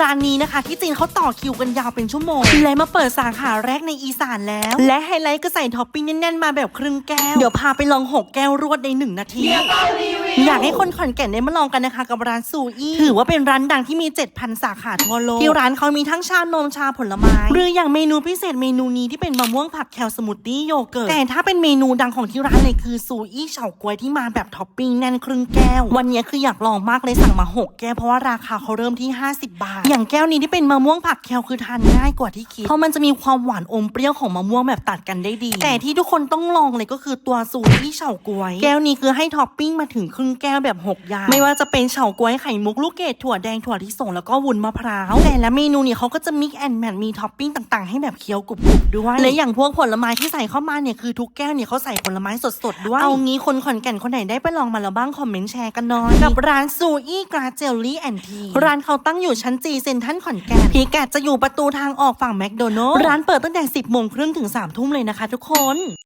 ร้านนี้นะคะที่จีนเขาต่อคิวกันยาวเป็นชั่วโมง และมาเปิดสาขาแรกในอีสานแล้ว และไฮไลท์ก็ใส่ท็อปปิ้งแน่นๆมาแบบครึ่งแก้ว เดี๋ยวพาไปลองหกแก้วรวดในหนึ่งนาที อยากให้คนขอนแก่นได้มาลองกันนะคะ กับร้านซูอี้ถือว่าเป็นร้านดังที่มี 7,000 สาขาทั่วโลกที่ร้านเขามีทั้งชานมชาผลไม้ หรืออย่างเมนูพิเศษเมนูนี้ที่เป็นมะม่วงผักแคลสมูทตี้โยเกิร์ตแต่ถ้าเป็นเมนูดังของที่ร้านเลยคือซูอี้เฉาก๊วยที่มาแบบท็อปปิ้งแน่นครึ่งแก้ว วันนี้คืออยากลองมากเลยสั่งมา 6 แก้วเพราะว่าราคาเขาเริ่มที่ 50 บาท อย่างแก้วนี้ที่เป็นมะม่วงผักแคลคือทานง่ายกว่าที่คิดเพราะมันจะมีความหวานอมเปรี้ยวของมะม่วงแบบตัดกันได้ดี แต่ที่ทุกคนต้องลองเลยก็คือตัวซูอี้เฉาก๊วย แก้วนี้คือให้ท็อปปิ้งมาถึงครึ่งแก้วแบบหกอย่างไม่ว่าจะเป็นเฉาก๊วยไข่มุกลูกเกดถั่วแดงถั่วลิสงแล้วก็วุ้นมะพร้าวแต่ละเมนูเนี่ยเขาก็จะมิกแอนแมทมีท็อปปิ้งต่างๆ ให้แบบเคี้ยวกรุบๆด้วยและอย่างพวกผลไม้ที่ใส่เข้ามาเนี่ยคือทุกแก้วเนี่ยเขาใส่ผลไม้สดๆด้วยเอางี้คนขอนแก่นคนไหนได้ไปลองมาแล้วบ้างคอมเมนต์แชร์กันหน่อยกับร้านซูอี้กราเจลลี่แอนทีร้านเขาตั้งอยู่ชั้นจีเซ็นทรัลขอนแก่นพิกัดจะอยู่ประตูทางออกฝั่งแมคโดนัลล์ร้านเปิดตั้งแต่ 10โมงครึ่งถึง3ทุ่มเลยนะคะทุกคน